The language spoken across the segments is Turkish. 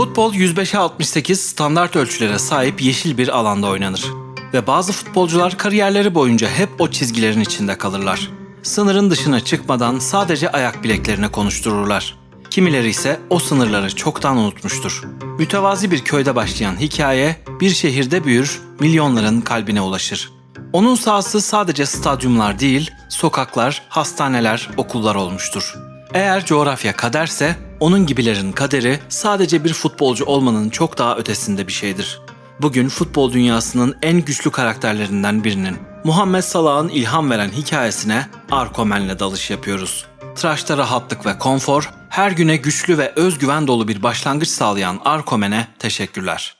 Futbol 105'e 68 standart ölçülere sahip yeşil bir alanda oynanır. Ve bazı futbolcular kariyerleri boyunca hep o çizgilerin içinde kalırlar. Sınırın dışına çıkmadan sadece ayak bileklerine konuştururlar. Kimileri ise o sınırları çoktan unutmuştur. Mütevazi bir köyde başlayan hikaye bir şehirde büyür, milyonların kalbine ulaşır. Onun sahası sadece stadyumlar değil, sokaklar, hastaneler, okullar olmuştur. Eğer coğrafya kaderse, onun gibilerin kaderi sadece bir futbolcu olmanın çok daha ötesinde bir şeydir. Bugün futbol dünyasının en güçlü karakterlerinden birinin Muhammed Salah'ın ilham veren hikayesine Arkomen'le dalış yapıyoruz. Tıraşta rahatlık ve konfor, her güne güçlü ve özgüven dolu bir başlangıç sağlayan Arkomen'e teşekkürler.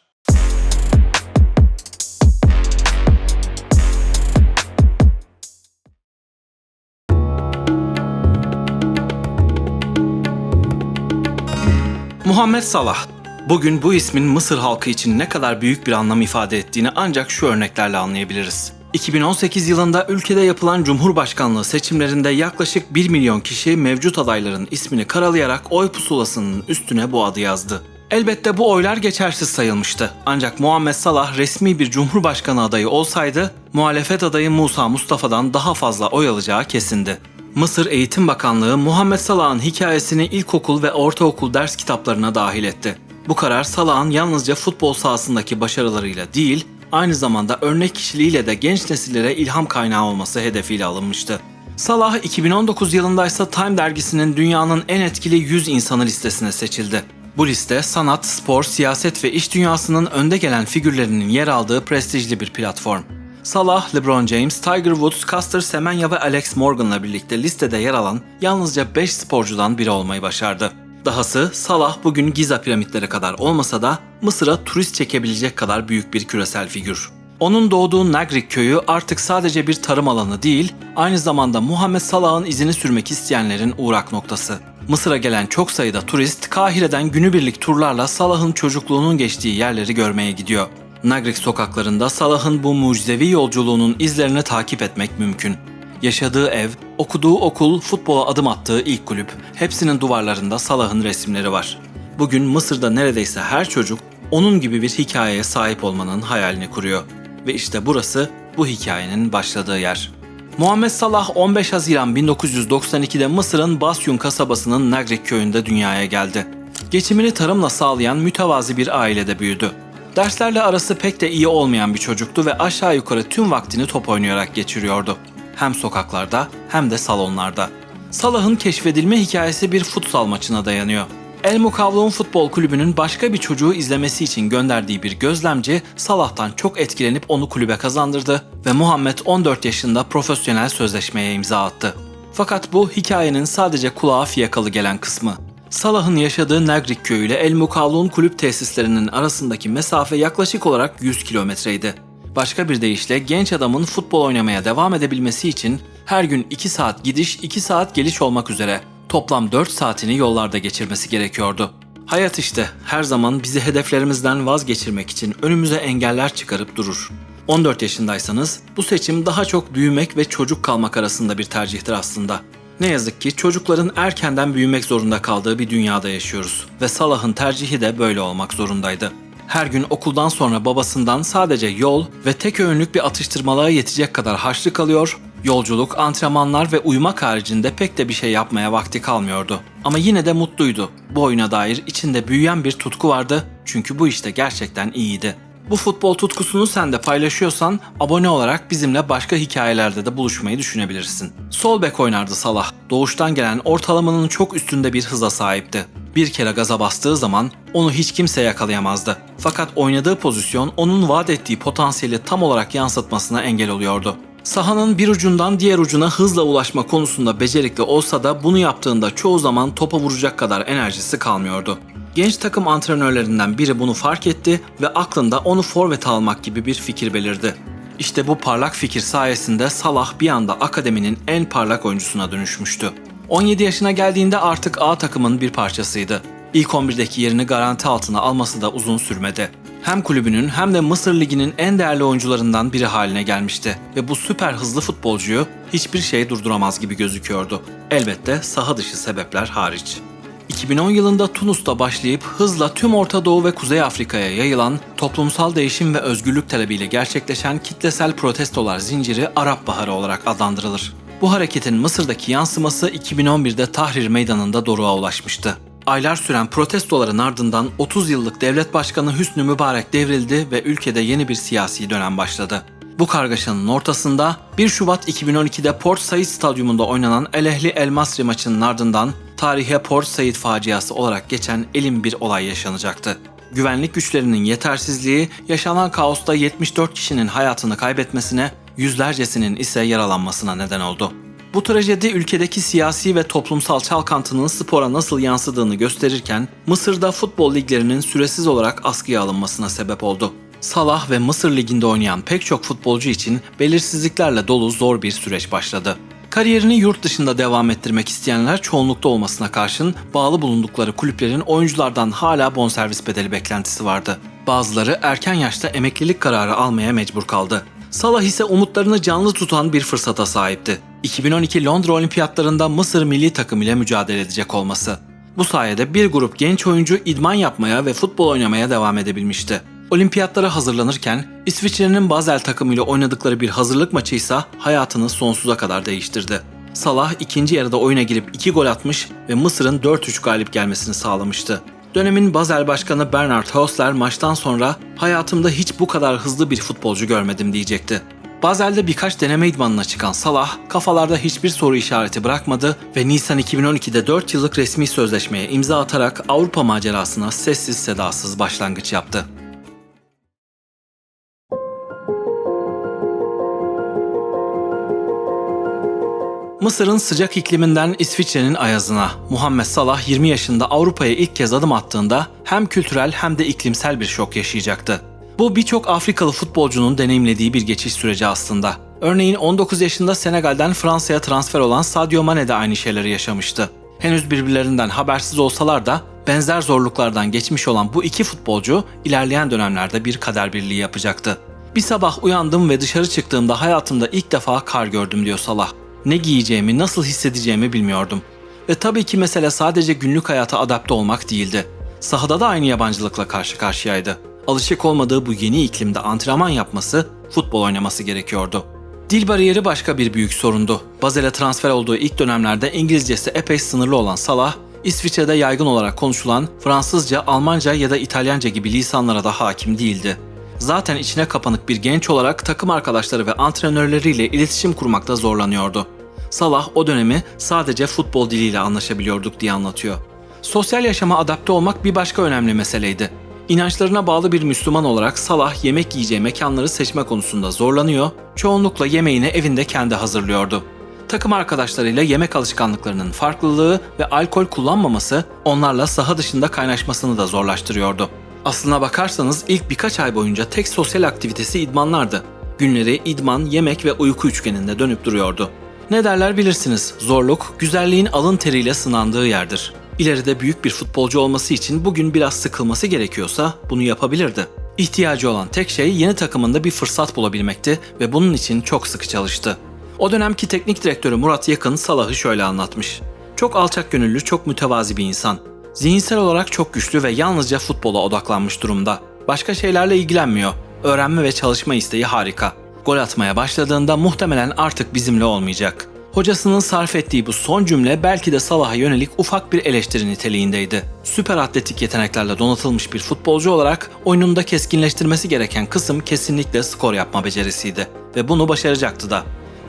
Muhammed Salah. Bugün bu ismin Mısır halkı için ne kadar büyük bir anlam ifade ettiğini ancak şu örneklerle anlayabiliriz. 2018 yılında ülkede yapılan Cumhurbaşkanlığı seçimlerinde yaklaşık 1 milyon kişi mevcut adayların ismini karalayarak oy pusulasının üstüne bu adı yazdı. Elbette bu oylar geçersiz sayılmıştı. Ancak Muhammed Salah resmi bir cumhurbaşkanı adayı olsaydı, muhalefet adayı Musa Mustafa'dan daha fazla oy alacağı kesindi. Mısır Eğitim Bakanlığı Muhammed Salah'ın hikayesini ilkokul ve ortaokul ders kitaplarına dahil etti. Bu karar Salah'ın yalnızca futbol sahasındaki başarılarıyla değil, aynı zamanda örnek kişiliğiyle de genç nesillere ilham kaynağı olması hedefiyle alınmıştı. Salah 2019 yılında Time dergisinin dünyanın en etkili 100 insanı listesine seçildi. Bu liste sanat, spor, siyaset ve iş dünyasının önde gelen figürlerinin yer aldığı prestijli bir platform. Salah, LeBron James, Tiger Woods, Caster Semenya ve Alex Morgan'la birlikte listede yer alan yalnızca 5 sporcudan biri olmayı başardı. Dahası Salah bugün Giza piramitleri kadar olmasa da Mısır'a turist çekebilecek kadar büyük bir küresel figür. Onun doğduğu Nagrik köyü artık sadece bir tarım alanı değil, aynı zamanda Muhammed Salah'ın izini sürmek isteyenlerin uğrak noktası. Mısır'a gelen çok sayıda turist Kahire'den günübirlik turlarla Salah'ın çocukluğunun geçtiği yerleri görmeye gidiyor. Nagrik sokaklarında Salah'ın bu mucizevi yolculuğunun izlerini takip etmek mümkün. Yaşadığı ev, okuduğu okul, futbola adım attığı ilk kulüp, hepsinin duvarlarında Salah'ın resimleri var. Bugün Mısır'da neredeyse her çocuk onun gibi bir hikayeye sahip olmanın hayalini kuruyor. Ve işte burası bu hikayenin başladığı yer. Muhammed Salah 15 Haziran 1992'de Mısır'ın Basyun kasabasının Nagrik köyünde dünyaya geldi. Geçimini tarımla sağlayan mütevazi bir ailede büyüdü. Derslerle arası pek de iyi olmayan bir çocuktu ve aşağı yukarı tüm vaktini top oynayarak geçiriyordu. Hem sokaklarda hem de salonlarda. Salah'ın keşfedilme hikayesi bir futsal maçına dayanıyor. El Mukavlun Futbol Kulübü'nün başka bir çocuğu izlemesi için gönderdiği bir gözlemci Salah'tan çok etkilenip onu kulübe kazandırdı ve Muhammed 14 yaşında profesyonel sözleşmeye imza attı. Fakat bu hikayenin sadece kulağa fiyakalı gelen kısmı. Salah'ın yaşadığı Nagrik köyü ile El Mukavlun kulüp tesislerinin arasındaki mesafe yaklaşık olarak 100 kilometreydi. Başka bir deyişle genç adamın futbol oynamaya devam edebilmesi için her gün 2 saat gidiş 2 saat geliş olmak üzere toplam 4 saatini yollarda geçirmesi gerekiyordu. Hayat işte her zaman bizi hedeflerimizden vazgeçirmek için önümüze engeller çıkarıp durur. 14 yaşındaysanız bu seçim daha çok büyümek ve çocuk kalmak arasında bir tercihtir aslında. Ne yazık ki çocukların erkenden büyümek zorunda kaldığı bir dünyada yaşıyoruz ve Salah'ın tercihi de böyle olmak zorundaydı. Her gün okuldan sonra babasından sadece yol ve tek öğünlük bir atıştırmalığa yetecek kadar harçlık alıyor, yolculuk, antrenmanlar ve uyumak haricinde pek de bir şey yapmaya vakti kalmıyordu. Ama yine de mutluydu. Bu oyuna dair içinde büyüyen bir tutku vardı çünkü bu işte gerçekten iyiydi. Bu futbol tutkusunu sen de paylaşıyorsan abone olarak bizimle başka hikayelerde de buluşmayı düşünebilirsin. Sol bek oynardı Salah. Doğuştan gelen ortalamanın çok üstünde bir hıza sahipti. Bir kere gaza bastığı zaman onu hiç kimse yakalayamazdı. Fakat oynadığı pozisyon onun vaat ettiği potansiyeli tam olarak yansıtmasına engel oluyordu. Sahanın bir ucundan diğer ucuna hızla ulaşma konusunda becerikli olsa da bunu yaptığında çoğu zaman topa vuracak kadar enerjisi kalmıyordu. Genç takım antrenörlerinden biri bunu fark etti ve aklında onu forvet almak gibi bir fikir belirdi. İşte bu parlak fikir sayesinde Salah bir anda akademinin en parlak oyuncusuna dönüşmüştü. 17 yaşına geldiğinde artık A takımın bir parçasıydı. İlk 11'deki yerini garanti altına alması da uzun sürmedi. Hem kulübünün hem de Mısır Ligi'nin en değerli oyuncularından biri haline gelmişti ve bu süper hızlı futbolcuyu hiçbir şey durduramaz gibi gözüküyordu. Elbette saha dışı sebepler hariç. 2010 yılında Tunus'ta başlayıp hızla tüm Orta Doğu ve Kuzey Afrika'ya yayılan toplumsal değişim ve özgürlük talebiyle gerçekleşen kitlesel protestolar zinciri Arap Baharı olarak adlandırılır. Bu hareketin Mısır'daki yansıması 2011'de Tahrir Meydanı'nda doruğa ulaşmıştı. Aylar süren protestoların ardından 30 yıllık devlet başkanı Hüsnü Mübarek devrildi ve ülkede yeni bir siyasi dönem başladı. Bu kargaşanın ortasında 1 Şubat 2012'de Port Said Stadyumunda oynanan El Ehli El Masri maçının ardından tarihe Port Said faciası olarak geçen elin bir olay yaşanacaktı. Güvenlik güçlerinin yetersizliği yaşanan kaosta 74 kişinin hayatını kaybetmesine, yüzlercesinin ise yaralanmasına neden oldu. Bu trajedi ülkedeki siyasi ve toplumsal çalkantının spora nasıl yansıdığını gösterirken Mısır'da futbol liglerinin süresiz olarak askıya alınmasına sebep oldu. Salah ve Mısır Ligi'nde oynayan pek çok futbolcu için belirsizliklerle dolu zor bir süreç başladı. Kariyerini yurt dışında devam ettirmek isteyenler çoğunlukta olmasına karşın bağlı bulundukları kulüplerin oyunculardan hala bonservis bedeli beklentisi vardı. Bazıları erken yaşta emeklilik kararı almaya mecbur kaldı. Salah ise umutlarını canlı tutan bir fırsata sahipti. 2012 Londra Olimpiyatlarında Mısır milli takım ile mücadele edecek olması. Bu sayede bir grup genç oyuncu idman yapmaya ve futbol oynamaya devam edebilmişti. Olimpiyatlara hazırlanırken İsviçre'nin Basel takımıyla oynadıkları bir hazırlık maçı ise hayatını sonsuza kadar değiştirdi. Salah ikinci yarıda oyuna girip iki gol atmış ve Mısır'ın 4-3 galip gelmesini sağlamıştı. Dönemin Basel Başkanı Bernard Hausler maçtan sonra hayatımda hiç bu kadar hızlı bir futbolcu görmedim diyecekti. Basel'de birkaç deneme idmanına çıkan Salah kafalarda hiçbir soru işareti bırakmadı ve Nisan 2012'de 4 yıllık resmi sözleşmeye imza atarak Avrupa macerasına sessiz sedasız başlangıç yaptı. Mısır'ın sıcak ikliminden İsviçre'nin ayazına Muhammed Salah 20 yaşında Avrupa'ya ilk kez adım attığında hem kültürel hem de iklimsel bir şok yaşayacaktı. Bu birçok Afrikalı futbolcunun deneyimlediği bir geçiş süreci aslında. Örneğin 19 yaşında Senegal'den Fransa'ya transfer olan Sadio Mane de aynı şeyleri yaşamıştı. Henüz birbirlerinden habersiz olsalar da benzer zorluklardan geçmiş olan bu iki futbolcu ilerleyen dönemlerde bir kader birliği yapacaktı. Bir sabah uyandım ve dışarı çıktığımda hayatımda ilk defa kar gördüm diyor Salah. Ne giyeceğimi, nasıl hissedeceğimi bilmiyordum. Ve tabii ki mesele sadece günlük hayata adapte olmak değildi. Sahada da aynı yabancılıkla karşı karşıyaydı. Alışık olmadığı bu yeni iklimde antrenman yapması, futbol oynaması gerekiyordu. Dil bariyeri başka bir büyük sorundu. Bazel'e transfer olduğu ilk dönemlerde İngilizcesi epey sınırlı olan Salah, İsviçre'de yaygın olarak konuşulan Fransızca, Almanca ya da İtalyanca gibi lisanlara da hakim değildi. Zaten içine kapanık bir genç olarak takım arkadaşları ve antrenörleriyle iletişim kurmakta zorlanıyordu. Salah o dönemi sadece futbol diliyle anlaşabiliyorduk diye anlatıyor. Sosyal yaşama adapte olmak bir başka önemli meseleydi. İnançlarına bağlı bir Müslüman olarak Salah yemek yiyeceği mekanları seçme konusunda zorlanıyor, çoğunlukla yemeğini evinde kendi hazırlıyordu. Takım arkadaşlarıyla yemek alışkanlıklarının farklılığı ve alkol kullanmaması onlarla saha dışında kaynaşmasını da zorlaştırıyordu. Aslına bakarsanız ilk birkaç ay boyunca tek sosyal aktivitesi idmanlardı. Günleri idman, yemek ve uyku üçgeninde dönüp duruyordu. Ne derler bilirsiniz, zorluk, güzelliğin alın teriyle sınandığı yerdir. İleride büyük bir futbolcu olması için bugün biraz sıkılması gerekiyorsa bunu yapabilirdi. İhtiyacı olan tek şey yeni takımında bir fırsat bulabilmekti ve bunun için çok sıkı çalıştı. O dönemki teknik direktörü Murat Yakın Salah'ı şöyle anlatmış. Çok alçak gönüllü, çok mütevazi bir insan. Zihinsel olarak çok güçlü ve yalnızca futbola odaklanmış durumda. Başka şeylerle ilgilenmiyor. Öğrenme ve çalışma isteği harika. Gol atmaya başladığında muhtemelen artık bizimle olmayacak. Hocasının sarf ettiği bu son cümle belki de Salah'a yönelik ufak bir eleştiri niteliğindeydi. Süper atletik yeteneklerle donatılmış bir futbolcu olarak oyununda keskinleştirmesi gereken kısım kesinlikle skor yapma becerisiydi ve bunu başaracaktı da.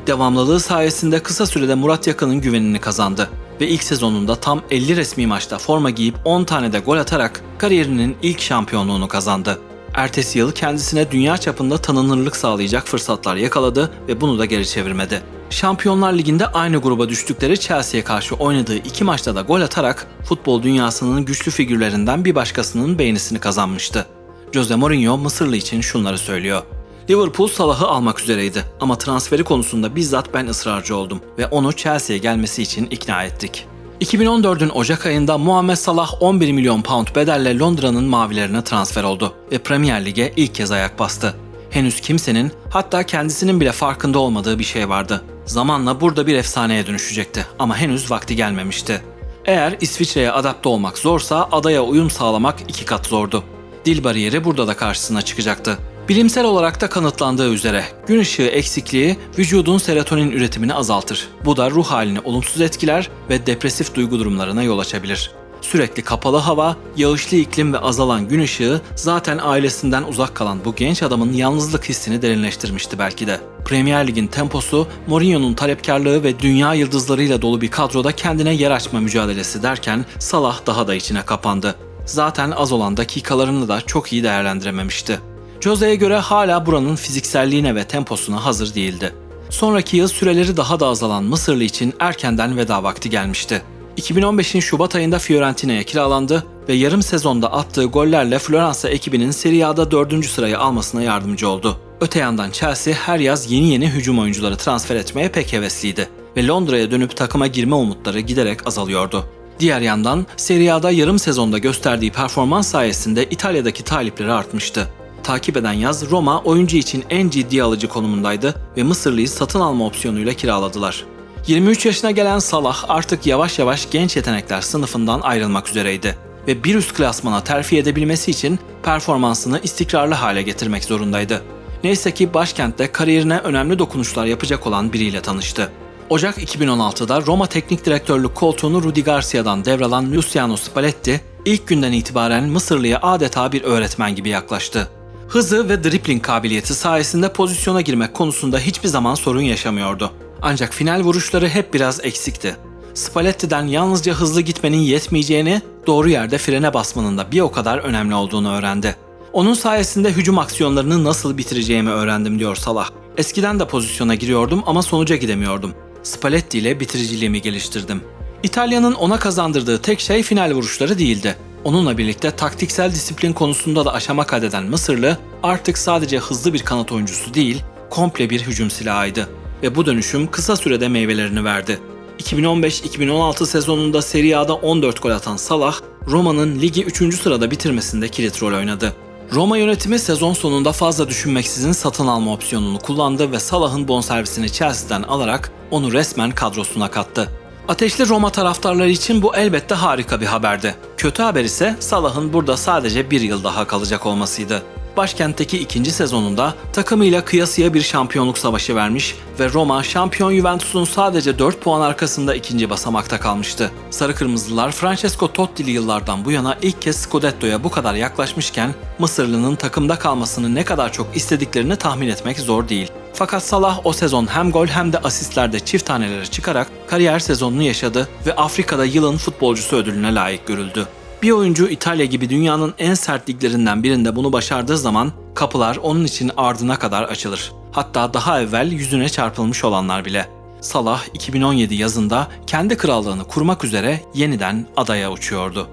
Devamlılığı sayesinde kısa sürede Murat Yakın'ın güvenini kazandı ve ilk sezonunda tam 50 resmi maçta forma giyip 10 tane de gol atarak kariyerinin ilk şampiyonluğunu kazandı. Ertesi yıl kendisine dünya çapında tanınırlık sağlayacak fırsatlar yakaladı ve bunu da geri çevirmedi. Şampiyonlar Ligi'nde aynı gruba düştükleri Chelsea'ye karşı oynadığı iki maçta da gol atarak futbol dünyasının güçlü figürlerinden bir başkasının beğenisini kazanmıştı. Jose Mourinho Mısırlı için şunları söylüyor. Liverpool Salah'ı almak üzereydi ama transferi konusunda bizzat ben ısrarcı oldum ve onu Chelsea'ye gelmesi için ikna ettik. 2014'ün Ocak ayında Muhammed Salah 11 milyon pound bedelle Londra'nın mavilerine transfer oldu ve Premier Lig'e ilk kez ayak bastı. Henüz kimsenin, hatta kendisinin bile farkında olmadığı bir şey vardı. Zamanla burada bir efsaneye dönüşecekti ama henüz vakti gelmemişti. Eğer İsviçre'ye adapte olmak zorsa adaya uyum sağlamak iki kat zordu. Dil bariyeri burada da karşısına çıkacaktı. Bilimsel olarak da kanıtlandığı üzere gün ışığı eksikliği vücudun serotonin üretimini azaltır. Bu da ruh halini olumsuz etkiler ve depresif duygu durumlarına yol açabilir. Sürekli kapalı hava, yağışlı iklim ve azalan gün ışığı zaten ailesinden uzak kalan bu genç adamın yalnızlık hissini derinleştirmişti belki de. Premier Lig'in temposu, Mourinho'nun talepkarlığı ve dünya yıldızlarıyla dolu bir kadroda kendine yer açma mücadelesi derken Salah daha da içine kapandı. Zaten az olan dakikalarını da çok iyi değerlendirememişti. Jose'ye göre hala buranın fizikselliğine ve temposuna hazır değildi. Sonraki yıl süreleri daha da azalan Mısırlı için erkenden veda vakti gelmişti. 2015'in Şubat ayında Fiorentina'ya kiralandı ve yarım sezonda attığı gollerle Floransa ekibinin Serie A'da 4. sırayı almasına yardımcı oldu. Öte yandan Chelsea her yaz yeni yeni hücum oyuncuları transfer etmeye pek hevesliydi ve Londra'ya dönüp takıma girme umutları giderek azalıyordu. Diğer yandan Serie A'da yarım sezonda gösterdiği performans sayesinde İtalya'daki talipleri artmıştı. Takip eden yaz Roma oyuncu için en ciddi alıcı konumundaydı ve Mısırlı'yı satın alma opsiyonuyla kiraladılar. 23 yaşına gelen Salah artık yavaş yavaş genç yetenekler sınıfından ayrılmak üzereydi ve bir üst klasmana terfi edebilmesi için performansını istikrarlı hale getirmek zorundaydı. Neyse ki başkentte kariyerine önemli dokunuşlar yapacak olan biriyle tanıştı. Ocak 2016'da Roma teknik direktörlük koltuğunu Rudi Garcia'dan devralan Luciano Spalletti, ilk günden itibaren Mısırlı'ya adeta bir öğretmen gibi yaklaştı. Hızı ve dribbling kabiliyeti sayesinde pozisyona girmek konusunda hiçbir zaman sorun yaşamıyordu. Ancak final vuruşları hep biraz eksikti. Spalletti'den yalnızca hızlı gitmenin yetmeyeceğini, doğru yerde frene basmanın da bir o kadar önemli olduğunu öğrendi. Onun sayesinde hücum aksiyonlarını nasıl bitireceğimi öğrendim diyor Salah. Eskiden de pozisyona giriyordum ama sonuca gidemiyordum. Spalletti ile bitiriciliğimi geliştirdim. İtalya'nın ona kazandırdığı tek şey final vuruşları değildi. Onunla birlikte taktiksel disiplin konusunda da aşama kaydeden Mısırlı artık sadece hızlı bir kanat oyuncusu değil, komple bir hücum silahıydı. Ve bu dönüşüm kısa sürede meyvelerini verdi. 2015-2016 sezonunda Serie A'da 14 gol atan Salah, Roma'nın ligi 3. sırada bitirmesinde kilit rol oynadı. Roma yönetimi sezon sonunda fazla düşünmeksizin satın alma opsiyonunu kullandı ve Salah'ın bonservisini Chelsea'den alarak onu resmen kadrosuna kattı. Ateşli Roma taraftarları için bu elbette harika bir haberdi. Kötü haber ise Salah'ın burada sadece bir yıl daha kalacak olmasıydı başkentteki ikinci sezonunda takımıyla kıyasıya bir şampiyonluk savaşı vermiş ve Roma şampiyon Juventus'un sadece 4 puan arkasında ikinci basamakta kalmıştı. Sarı Kırmızılar Francesco Totti'li yıllardan bu yana ilk kez Scudetto'ya bu kadar yaklaşmışken Mısırlı'nın takımda kalmasını ne kadar çok istediklerini tahmin etmek zor değil. Fakat Salah o sezon hem gol hem de asistlerde çift tanelere çıkarak kariyer sezonunu yaşadı ve Afrika'da yılın futbolcusu ödülüne layık görüldü. Bir oyuncu İtalya gibi dünyanın en sert liglerinden birinde bunu başardığı zaman kapılar onun için ardına kadar açılır. Hatta daha evvel yüzüne çarpılmış olanlar bile. Salah 2017 yazında kendi krallığını kurmak üzere yeniden adaya uçuyordu.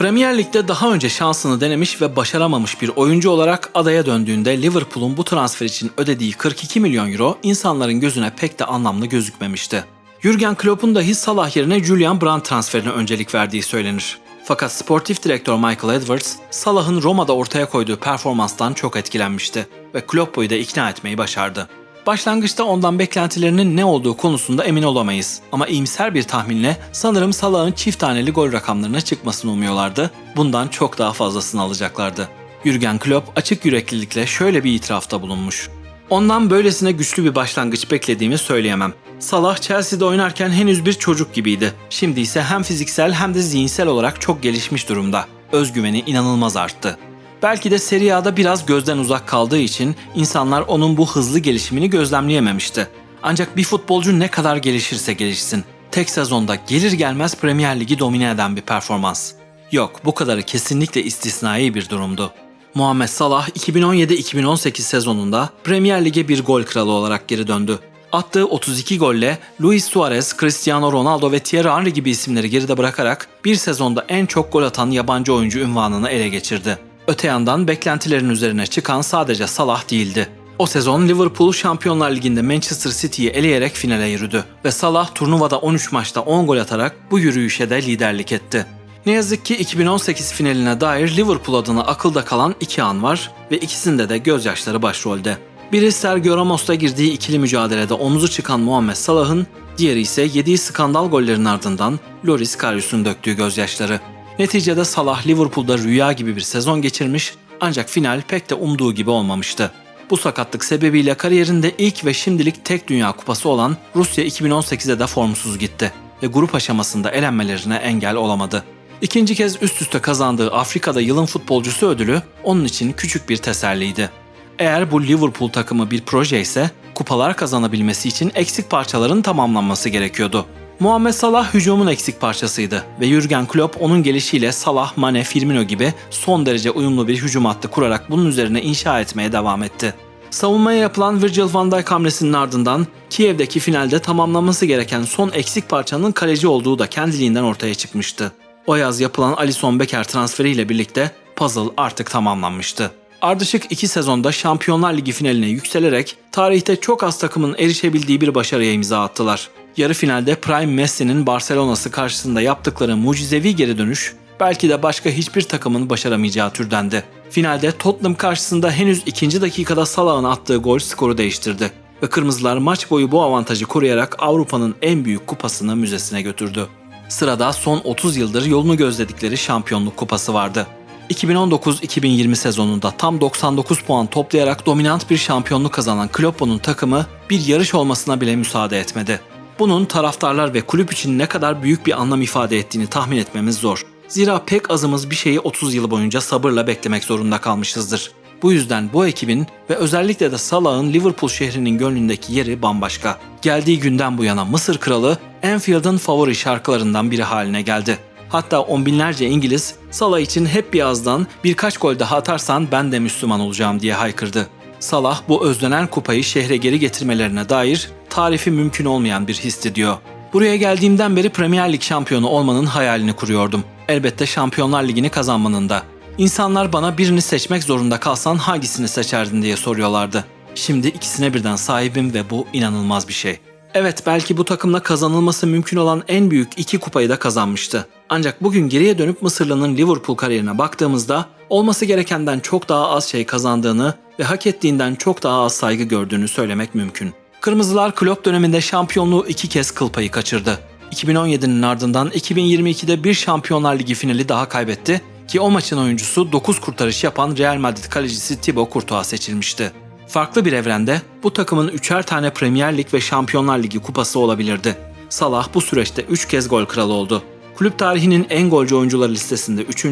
Premier Lig'de daha önce şansını denemiş ve başaramamış bir oyuncu olarak adaya döndüğünde Liverpool'un bu transfer için ödediği 42 milyon euro insanların gözüne pek de anlamlı gözükmemişti. Jurgen Klopp'un dahi Salah yerine Julian Brandt transferine öncelik verdiği söylenir. Fakat sportif direktör Michael Edwards, Salah'ın Roma'da ortaya koyduğu performanstan çok etkilenmişti ve Klopp'u da ikna etmeyi başardı. Başlangıçta ondan beklentilerinin ne olduğu konusunda emin olamayız. Ama iyimser bir tahminle sanırım Salah'ın çift taneli gol rakamlarına çıkmasını umuyorlardı. Bundan çok daha fazlasını alacaklardı. Jürgen Klopp açık yüreklilikle şöyle bir itirafta bulunmuş. Ondan böylesine güçlü bir başlangıç beklediğimi söyleyemem. Salah Chelsea'de oynarken henüz bir çocuk gibiydi. Şimdi ise hem fiziksel hem de zihinsel olarak çok gelişmiş durumda. Özgüveni inanılmaz arttı. Belki de Serie A'da biraz gözden uzak kaldığı için insanlar onun bu hızlı gelişimini gözlemleyememişti. Ancak bir futbolcu ne kadar gelişirse gelişsin, tek sezonda gelir gelmez Premier Ligi domine eden bir performans. Yok, bu kadarı kesinlikle istisnai bir durumdu. Muhammed Salah 2017-2018 sezonunda Premier Lig'e bir gol kralı olarak geri döndü. Attığı 32 golle Luis Suarez, Cristiano Ronaldo ve Thierry Henry gibi isimleri geride bırakarak bir sezonda en çok gol atan yabancı oyuncu unvanını ele geçirdi. Öte yandan beklentilerin üzerine çıkan sadece Salah değildi. O sezon Liverpool Şampiyonlar Ligi'nde Manchester City'yi eleyerek finale yürüdü ve Salah turnuvada 13 maçta 10 gol atarak bu yürüyüşe de liderlik etti. Ne yazık ki 2018 finaline dair Liverpool adına akılda kalan iki an var ve ikisinde de gözyaşları başrolde. Biri Sergio Ramos'la girdiği ikili mücadelede omuzu çıkan Muhammed Salah'ın, diğeri ise yediği skandal gollerin ardından Loris Karius'un döktüğü gözyaşları. Neticede Salah Liverpool'da rüya gibi bir sezon geçirmiş ancak final pek de umduğu gibi olmamıştı. Bu sakatlık sebebiyle kariyerinde ilk ve şimdilik tek Dünya Kupası olan Rusya 2018'de de formsuz gitti ve grup aşamasında elenmelerine engel olamadı. İkinci kez üst üste kazandığı Afrika'da yılın futbolcusu ödülü onun için küçük bir teselliydi. Eğer bu Liverpool takımı bir proje ise kupalar kazanabilmesi için eksik parçaların tamamlanması gerekiyordu. Muhammed Salah hücumun eksik parçasıydı ve Jurgen Klopp onun gelişiyle Salah, Mane, Firmino gibi son derece uyumlu bir hücum hattı kurarak bunun üzerine inşa etmeye devam etti. Savunmaya yapılan Virgil van Dijk hamlesinin ardından Kiev'deki finalde tamamlanması gereken son eksik parçanın kaleci olduğu da kendiliğinden ortaya çıkmıştı. O yaz yapılan Alisson Becker transferiyle birlikte puzzle artık tamamlanmıştı. Ardışık iki sezonda Şampiyonlar Ligi finaline yükselerek tarihte çok az takımın erişebildiği bir başarıya imza attılar. Yarı finalde Prime Messi'nin Barcelona'sı karşısında yaptıkları mucizevi geri dönüş belki de başka hiçbir takımın başaramayacağı türdendi. Finalde Tottenham karşısında henüz ikinci dakikada Salah'ın attığı gol skoru değiştirdi ve Kırmızılar maç boyu bu avantajı koruyarak Avrupa'nın en büyük kupasını müzesine götürdü. Sırada son 30 yıldır yolunu gözledikleri şampiyonluk kupası vardı. 2019-2020 sezonunda tam 99 puan toplayarak dominant bir şampiyonluk kazanan Kloppo'nun takımı bir yarış olmasına bile müsaade etmedi. Bunun taraftarlar ve kulüp için ne kadar büyük bir anlam ifade ettiğini tahmin etmemiz zor. Zira pek azımız bir şeyi 30 yıl boyunca sabırla beklemek zorunda kalmışızdır. Bu yüzden bu ekibin ve özellikle de Salah'ın Liverpool şehrinin gönlündeki yeri bambaşka. Geldiği günden bu yana Mısır kralı Enfield'ın favori şarkılarından biri haline geldi. Hatta on binlerce İngiliz Salah için hep bir ağızdan birkaç gol daha atarsan ben de Müslüman olacağım diye haykırdı. Salah bu özlenen kupayı şehre geri getirmelerine dair tarifi mümkün olmayan bir histi diyor. Buraya geldiğimden beri Premier Lig şampiyonu olmanın hayalini kuruyordum. Elbette Şampiyonlar Ligi'ni kazanmanın da. İnsanlar bana birini seçmek zorunda kalsan hangisini seçerdin diye soruyorlardı. Şimdi ikisine birden sahibim ve bu inanılmaz bir şey. Evet belki bu takımla kazanılması mümkün olan en büyük iki kupayı da kazanmıştı. Ancak bugün geriye dönüp Mısırlı'nın Liverpool kariyerine baktığımızda olması gerekenden çok daha az şey kazandığını ve hak ettiğinden çok daha az saygı gördüğünü söylemek mümkün. Kırmızılar Klopp döneminde şampiyonluğu iki kez kıl payı kaçırdı. 2017'nin ardından 2022'de bir Şampiyonlar Ligi finali daha kaybetti ki o maçın oyuncusu 9 kurtarış yapan Real Madrid kalecisi Thibaut Courtois seçilmişti. Farklı bir evrende bu takımın üçer tane Premier Lig ve Şampiyonlar Ligi kupası olabilirdi. Salah bu süreçte 3 kez gol kralı oldu. Kulüp tarihinin en golcü oyuncuları listesinde 3.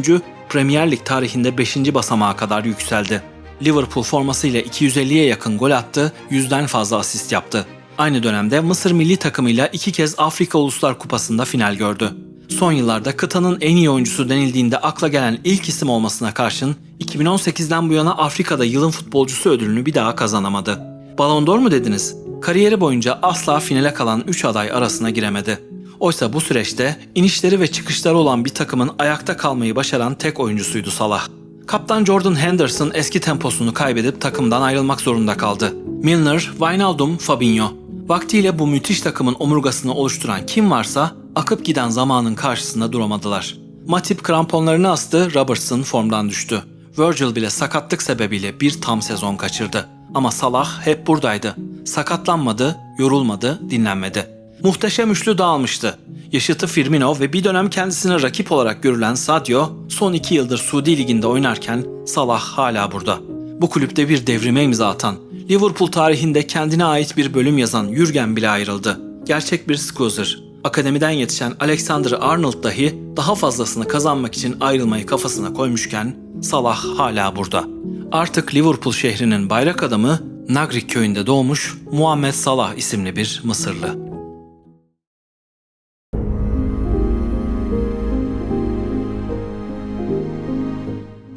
Premier Lig tarihinde 5. basamağa kadar yükseldi. Liverpool formasıyla 250'ye yakın gol attı, 100'den fazla asist yaptı. Aynı dönemde Mısır milli takımıyla iki kez Afrika Uluslar Kupası'nda final gördü. Son yıllarda kıtanın en iyi oyuncusu denildiğinde akla gelen ilk isim olmasına karşın 2018'den bu yana Afrika'da yılın futbolcusu ödülünü bir daha kazanamadı. Ballon d'Or mu dediniz? Kariyeri boyunca asla finale kalan 3 aday arasına giremedi. Oysa bu süreçte inişleri ve çıkışları olan bir takımın ayakta kalmayı başaran tek oyuncusuydu Salah. Kaptan Jordan Henderson eski temposunu kaybedip takımdan ayrılmak zorunda kaldı. Milner, Wijnaldum, Fabinho. Vaktiyle bu müthiş takımın omurgasını oluşturan kim varsa akıp giden zamanın karşısında duramadılar. Matip kramponlarını astı, Robertson formdan düştü. Virgil bile sakatlık sebebiyle bir tam sezon kaçırdı. Ama Salah hep buradaydı. Sakatlanmadı, yorulmadı, dinlenmedi. Muhteşem üçlü dağılmıştı. Yaşıtı Firmino ve bir dönem kendisine rakip olarak görülen Sadio son iki yıldır Suudi Ligi'nde oynarken Salah hala burada. Bu kulüpte bir devrime imza atan, Liverpool tarihinde kendine ait bir bölüm yazan Jürgen bile ayrıldı. Gerçek bir Squeezer. Akademiden yetişen Alexander Arnold dahi daha fazlasını kazanmak için ayrılmayı kafasına koymuşken Salah hala burada. Artık Liverpool şehrinin bayrak adamı Nagrik köyünde doğmuş Muhammed Salah isimli bir Mısırlı.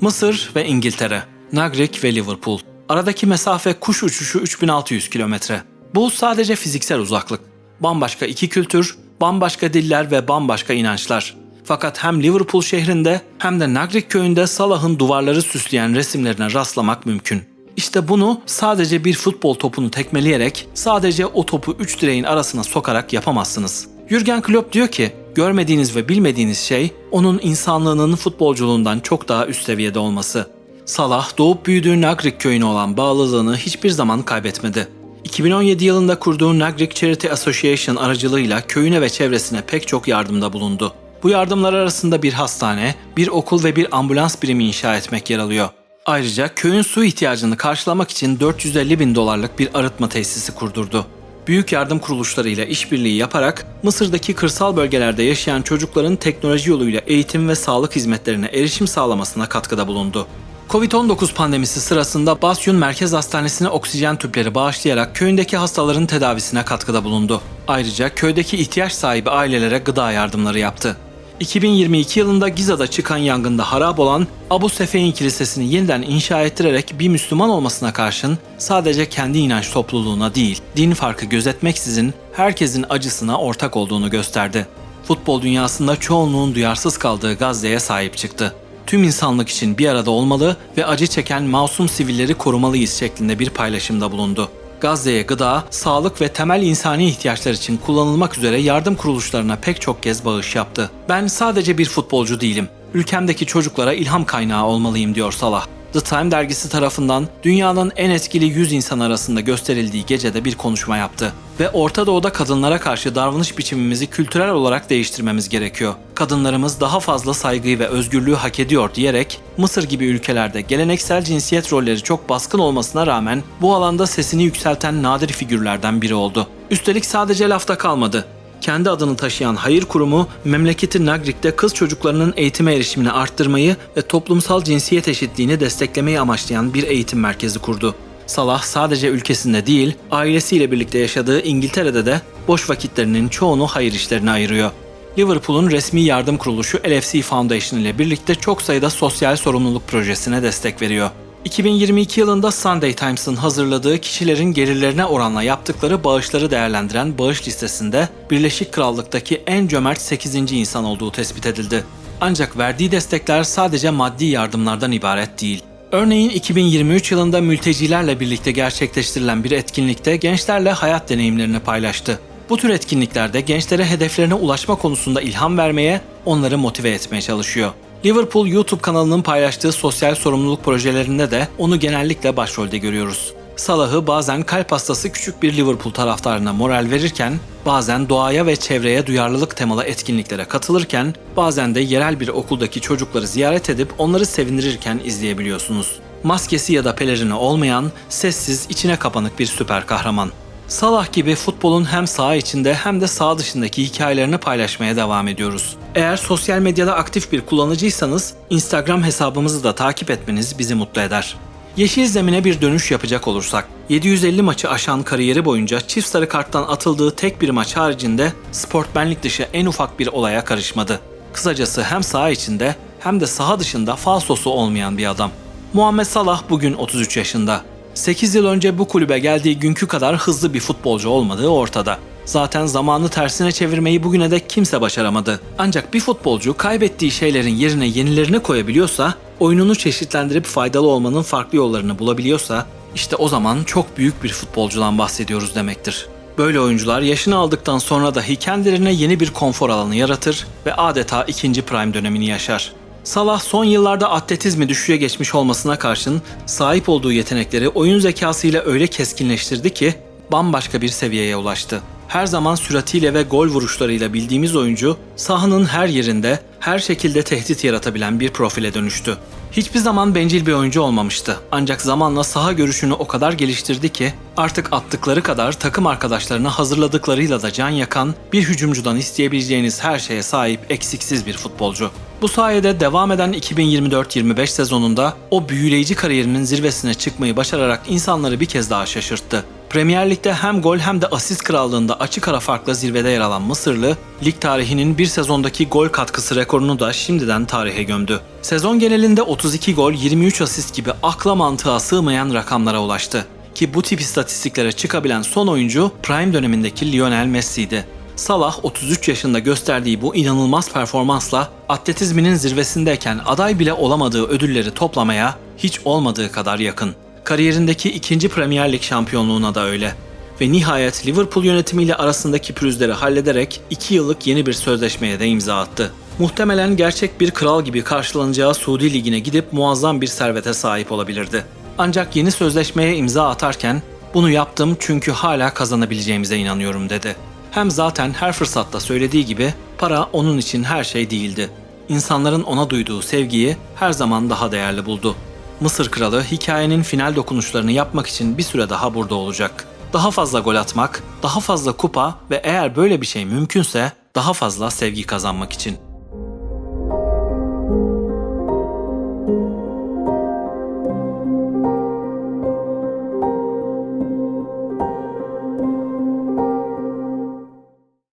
Mısır ve İngiltere, Nagrik ve Liverpool. Aradaki mesafe kuş uçuşu 3600 kilometre. Bu sadece fiziksel uzaklık. Bambaşka iki kültür, bambaşka diller ve bambaşka inançlar. Fakat hem Liverpool şehrinde hem de Nagrik köyünde Salah'ın duvarları süsleyen resimlerine rastlamak mümkün. İşte bunu sadece bir futbol topunu tekmeleyerek, sadece o topu üç direğin arasına sokarak yapamazsınız. Jürgen Klopp diyor ki, görmediğiniz ve bilmediğiniz şey onun insanlığının futbolculuğundan çok daha üst seviyede olması. Salah doğup büyüdüğü Nagrik köyüne olan bağlılığını hiçbir zaman kaybetmedi. 2017 yılında kurduğu Nagrik Charity Association aracılığıyla köyüne ve çevresine pek çok yardımda bulundu. Bu yardımlar arasında bir hastane, bir okul ve bir ambulans birimi inşa etmek yer alıyor. Ayrıca köyün su ihtiyacını karşılamak için 450 bin dolarlık bir arıtma tesisi kurdurdu. Büyük yardım kuruluşlarıyla işbirliği yaparak Mısır'daki kırsal bölgelerde yaşayan çocukların teknoloji yoluyla eğitim ve sağlık hizmetlerine erişim sağlamasına katkıda bulundu. Covid-19 pandemisi sırasında Basyun Merkez Hastanesi'ne oksijen tüpleri bağışlayarak köyündeki hastaların tedavisine katkıda bulundu. Ayrıca köydeki ihtiyaç sahibi ailelere gıda yardımları yaptı. 2022 yılında Giza'da çıkan yangında harap olan Abu Sefein Kilisesi'ni yeniden inşa ettirerek bir Müslüman olmasına karşın sadece kendi inanç topluluğuna değil, din farkı gözetmeksizin herkesin acısına ortak olduğunu gösterdi. Futbol dünyasında çoğunluğun duyarsız kaldığı Gazze'ye sahip çıktı. Tüm insanlık için bir arada olmalı ve acı çeken masum sivilleri korumalıyız şeklinde bir paylaşımda bulundu. Gazze'ye gıda, sağlık ve temel insani ihtiyaçlar için kullanılmak üzere yardım kuruluşlarına pek çok kez bağış yaptı. Ben sadece bir futbolcu değilim. Ülkemdeki çocuklara ilham kaynağı olmalıyım diyor Salah. The Time dergisi tarafından dünyanın en etkili 100 insan arasında gösterildiği gecede bir konuşma yaptı. Ve Orta Doğu'da kadınlara karşı davranış biçimimizi kültürel olarak değiştirmemiz gerekiyor. Kadınlarımız daha fazla saygıyı ve özgürlüğü hak ediyor diyerek Mısır gibi ülkelerde geleneksel cinsiyet rolleri çok baskın olmasına rağmen bu alanda sesini yükselten nadir figürlerden biri oldu. Üstelik sadece lafta kalmadı kendi adını taşıyan hayır kurumu memleketi Nagrik'te kız çocuklarının eğitime erişimini arttırmayı ve toplumsal cinsiyet eşitliğini desteklemeyi amaçlayan bir eğitim merkezi kurdu. Salah sadece ülkesinde değil, ailesiyle birlikte yaşadığı İngiltere'de de boş vakitlerinin çoğunu hayır işlerine ayırıyor. Liverpool'un resmi yardım kuruluşu LFC Foundation ile birlikte çok sayıda sosyal sorumluluk projesine destek veriyor. 2022 yılında Sunday Times'ın hazırladığı kişilerin gelirlerine oranla yaptıkları bağışları değerlendiren bağış listesinde Birleşik Krallık'taki en cömert 8. insan olduğu tespit edildi. Ancak verdiği destekler sadece maddi yardımlardan ibaret değil. Örneğin 2023 yılında mültecilerle birlikte gerçekleştirilen bir etkinlikte gençlerle hayat deneyimlerini paylaştı. Bu tür etkinliklerde gençlere hedeflerine ulaşma konusunda ilham vermeye, onları motive etmeye çalışıyor. Liverpool YouTube kanalının paylaştığı sosyal sorumluluk projelerinde de onu genellikle başrolde görüyoruz. Salah'ı bazen kalp hastası küçük bir Liverpool taraftarına moral verirken, bazen doğaya ve çevreye duyarlılık temalı etkinliklere katılırken, bazen de yerel bir okuldaki çocukları ziyaret edip onları sevindirirken izleyebiliyorsunuz. Maskesi ya da pelerini olmayan, sessiz, içine kapanık bir süper kahraman. Salah gibi futbolun hem saha içinde hem de saha dışındaki hikayelerini paylaşmaya devam ediyoruz. Eğer sosyal medyada aktif bir kullanıcıysanız Instagram hesabımızı da takip etmeniz bizi mutlu eder. Yeşil zemine bir dönüş yapacak olursak, 750 maçı aşan kariyeri boyunca çift sarı karttan atıldığı tek bir maç haricinde sportmenlik dışı en ufak bir olaya karışmadı. Kısacası hem saha içinde hem de saha dışında falsosu olmayan bir adam. Muhammed Salah bugün 33 yaşında. 8 yıl önce bu kulübe geldiği günkü kadar hızlı bir futbolcu olmadığı ortada. Zaten zamanı tersine çevirmeyi bugüne dek kimse başaramadı. Ancak bir futbolcu kaybettiği şeylerin yerine yenilerini koyabiliyorsa, oyununu çeşitlendirip faydalı olmanın farklı yollarını bulabiliyorsa, işte o zaman çok büyük bir futbolcudan bahsediyoruz demektir. Böyle oyuncular yaşını aldıktan sonra dahi kendilerine yeni bir konfor alanı yaratır ve adeta ikinci prime dönemini yaşar. Salah son yıllarda atletizmi düşüşe geçmiş olmasına karşın sahip olduğu yetenekleri oyun zekasıyla öyle keskinleştirdi ki bambaşka bir seviyeye ulaştı. Her zaman süratiyle ve gol vuruşlarıyla bildiğimiz oyuncu sahanın her yerinde her şekilde tehdit yaratabilen bir profile dönüştü. Hiçbir zaman bencil bir oyuncu olmamıştı. Ancak zamanla saha görüşünü o kadar geliştirdi ki artık attıkları kadar takım arkadaşlarını hazırladıklarıyla da can yakan bir hücumcudan isteyebileceğiniz her şeye sahip eksiksiz bir futbolcu. Bu sayede devam eden 2024-25 sezonunda o büyüleyici kariyerinin zirvesine çıkmayı başararak insanları bir kez daha şaşırttı. Premier Lig'de hem gol hem de asist krallığında açık ara farkla zirvede yer alan Mısırlı, lig tarihinin bir sezondaki gol katkısı rekorunu da şimdiden tarihe gömdü. Sezon genelinde 32 gol, 23 asist gibi akla mantığa sığmayan rakamlara ulaştı. Ki bu tip istatistiklere çıkabilen son oyuncu prime dönemindeki Lionel Messi'ydi. Salah 33 yaşında gösterdiği bu inanılmaz performansla atletizminin zirvesindeyken aday bile olamadığı ödülleri toplamaya hiç olmadığı kadar yakın. Kariyerindeki ikinci Premier Lig şampiyonluğuna da öyle. Ve nihayet Liverpool yönetimiyle arasındaki pürüzleri hallederek 2 yıllık yeni bir sözleşmeye de imza attı. Muhtemelen gerçek bir kral gibi karşılanacağı Suudi Ligi'ne gidip muazzam bir servete sahip olabilirdi. Ancak yeni sözleşmeye imza atarken bunu yaptım çünkü hala kazanabileceğimize inanıyorum dedi. Hem zaten her fırsatta söylediği gibi para onun için her şey değildi. İnsanların ona duyduğu sevgiyi her zaman daha değerli buldu. Mısır kralı hikayenin final dokunuşlarını yapmak için bir süre daha burada olacak. Daha fazla gol atmak, daha fazla kupa ve eğer böyle bir şey mümkünse daha fazla sevgi kazanmak için.